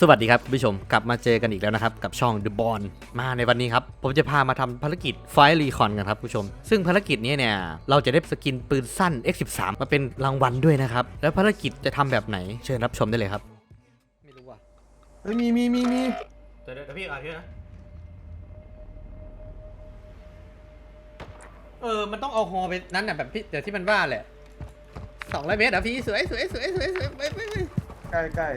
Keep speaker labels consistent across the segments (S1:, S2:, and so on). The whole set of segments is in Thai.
S1: สวัสดีครับคุณผู้ชมกลับมาเจอกันอีกแล้วนะครับ กับช่อง The b o n มาในวันนี้ครับ ผมจะพามาทำภารกิจไฟรีคอนกันครับคุณผู้ชม ซึ่งภารกิจนี้เนี่ย เราจะได้สกินปืนสั้น X13 มาเป็นรางวัลด้วยนะครับ แล้วภารกิจจะทำแบบไหนเชิญรับชมได้เลยครับ ไม่รู้ว่ะ
S2: เฮ้ยมีมีมีมี
S1: เดี๋ยวเดี๋ยวพี่อ่านพี่นะเออมันต้องเอาฮอไปนั้นน่ะแบบพี่เดี๋ยวที่มันว่าแหละสองร้อยเมตรอะพี่สวยสวยสวยสวยสวยไปไปไป
S2: ใกล้ใกล้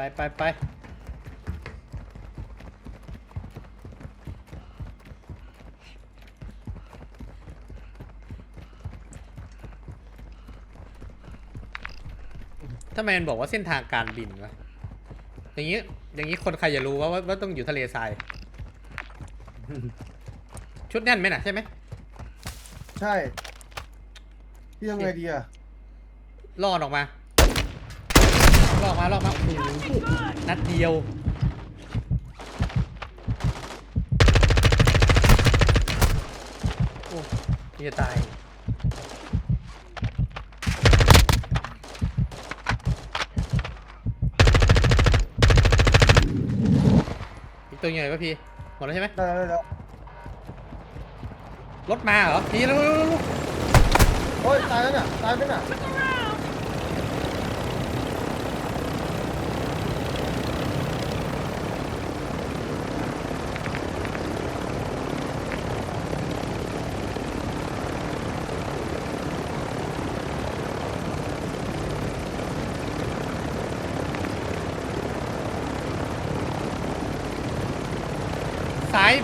S1: ไปไปไปทำไมมันบอกว่าเส้นทางการบินวะ อย่างนี้ อย่างนี้คนใครจะรู้ว่าว่าว่าต้องอยู่ทะเลทราย ชุดแน่นไหมน่ะใช่ไหม
S2: ใช่พี่ทำไงดีอะ
S1: ล่อนออกมาล่ อออกมาล่อออกมาโอ้โหนัดเดียว โอ้ยจะตาย อีกตัวยังไงวะพี่ หมดแล้วใช่ไหม
S2: ได้แล้วได้แล้ว
S1: รถมาเหรอ พี่เร็วๆๆ
S2: โอ้ยตายแล้วน่ะตายไปน่ะ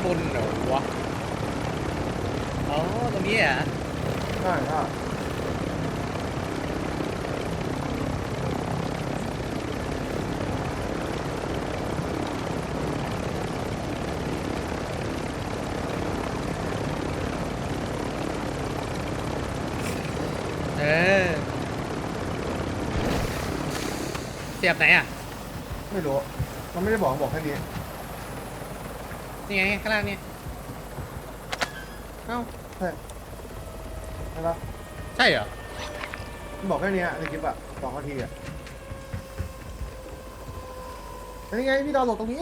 S1: บนเหรอวะอ๋อตรงนี้อะ
S2: ใช่อะ
S1: เออเสียบไหนอะ
S2: ไม่รู้ มันไม่ได้บอกบอกแค่นี้
S1: นี่ไงข้างล่างนี่เอ้า
S2: ใช่ใช่ปะ
S1: ใช่เหรอ
S2: มันบอกแค่นี้อะในคลิปอะสองนาทีอะอันนี้ไงพี่ดาวน์โหลดตรงนี้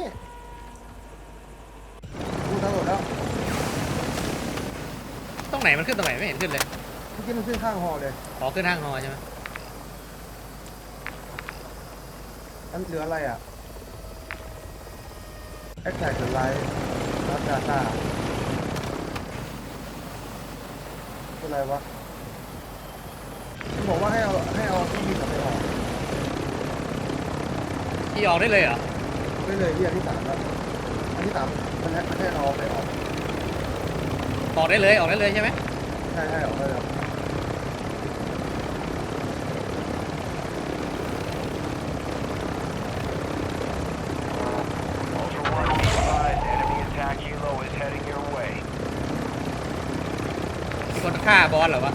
S2: ดูดาวน์โหลดแล้ว
S1: ตรงไหนมันขึ้นตรงไหนไม่เห็นขึ้นเลย
S2: เมื่อกี้มันขึ้นข้างฮอเลย
S1: อ๋อขึ้นทางฮอใช่ไหม
S2: อันเหลืออะไรอะ แอคแท็กไลท์แล้วดาต้าคืออะไรวะมันบอกว่าให้เอาให้เอาที่มีกับไปออก
S1: พี่ออกได้เลยเหรอ
S2: ไม่เลยที่อันที่สามแล้วอันที่สามมันให้มันให้เราไปออก
S1: ออกได้เลยออกได้เลยใช่ไหม
S2: ใช่ใช่ออกได้แล้ว
S1: คนฆ่าบอสเหรอวะ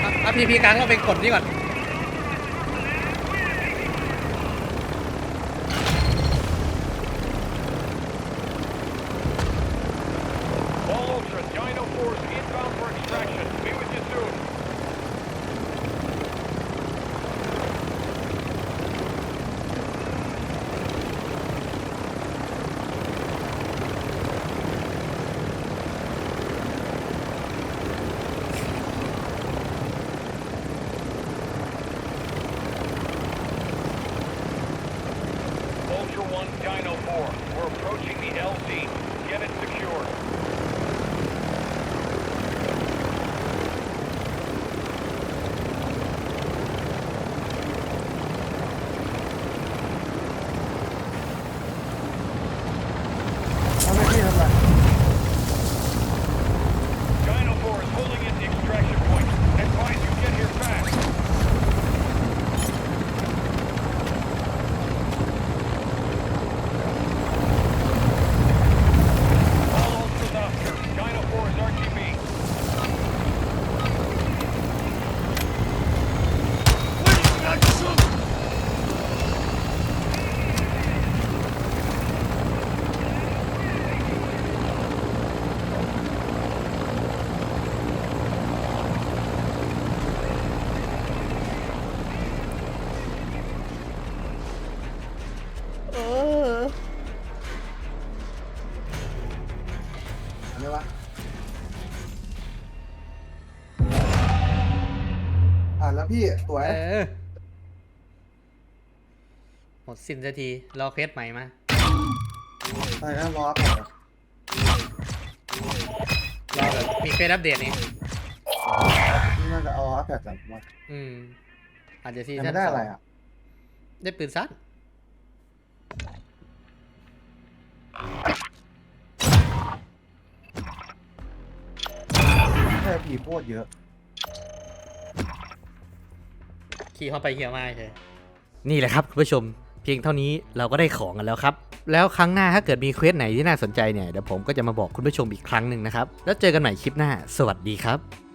S1: เอาเอาพีพีกลางก็ไปกดนี่ก่อน
S3: All Ultra, Dino Force inbound for extraction. Be with Vulture 1,
S1: Dino
S2: 4. We're approaching the LZ. Get it secured. อ่านแล้วพี่สวย
S1: เออ หมดสิ้นสักที รอเควสใหม่มา
S2: ใช่นะรออัปเดตอะ
S1: รอแบบมีเควสอัปเดตนี่
S2: นี่น่าจะเอาอัปเดตจากมา
S1: อืม อาจจะซี
S2: ยัง
S1: ซั่
S2: ไม่
S1: น
S2: ได้
S1: ส
S2: อะไร
S1: อง
S2: อะ
S1: ได้ปืนสั้น
S2: แค่ผีโคตรเยอะ
S1: ขี่เข้าไปเฮียวมากเลยนี่แหละครับคุณผู้ชมเพียงเท่านี้เราก็ได้ของกันแล้วครับ แล้วครั้งหน้าถ้าเกิดมีเควสไหนที่น่าสนใจเนี่ยเดี๋ยวผมก็จะมาบอกคุณผู้ชมอีกครั้งหนึ่งนะครับ แล้วเจอกันใหม่คลิปหน้า สวัสดีครับ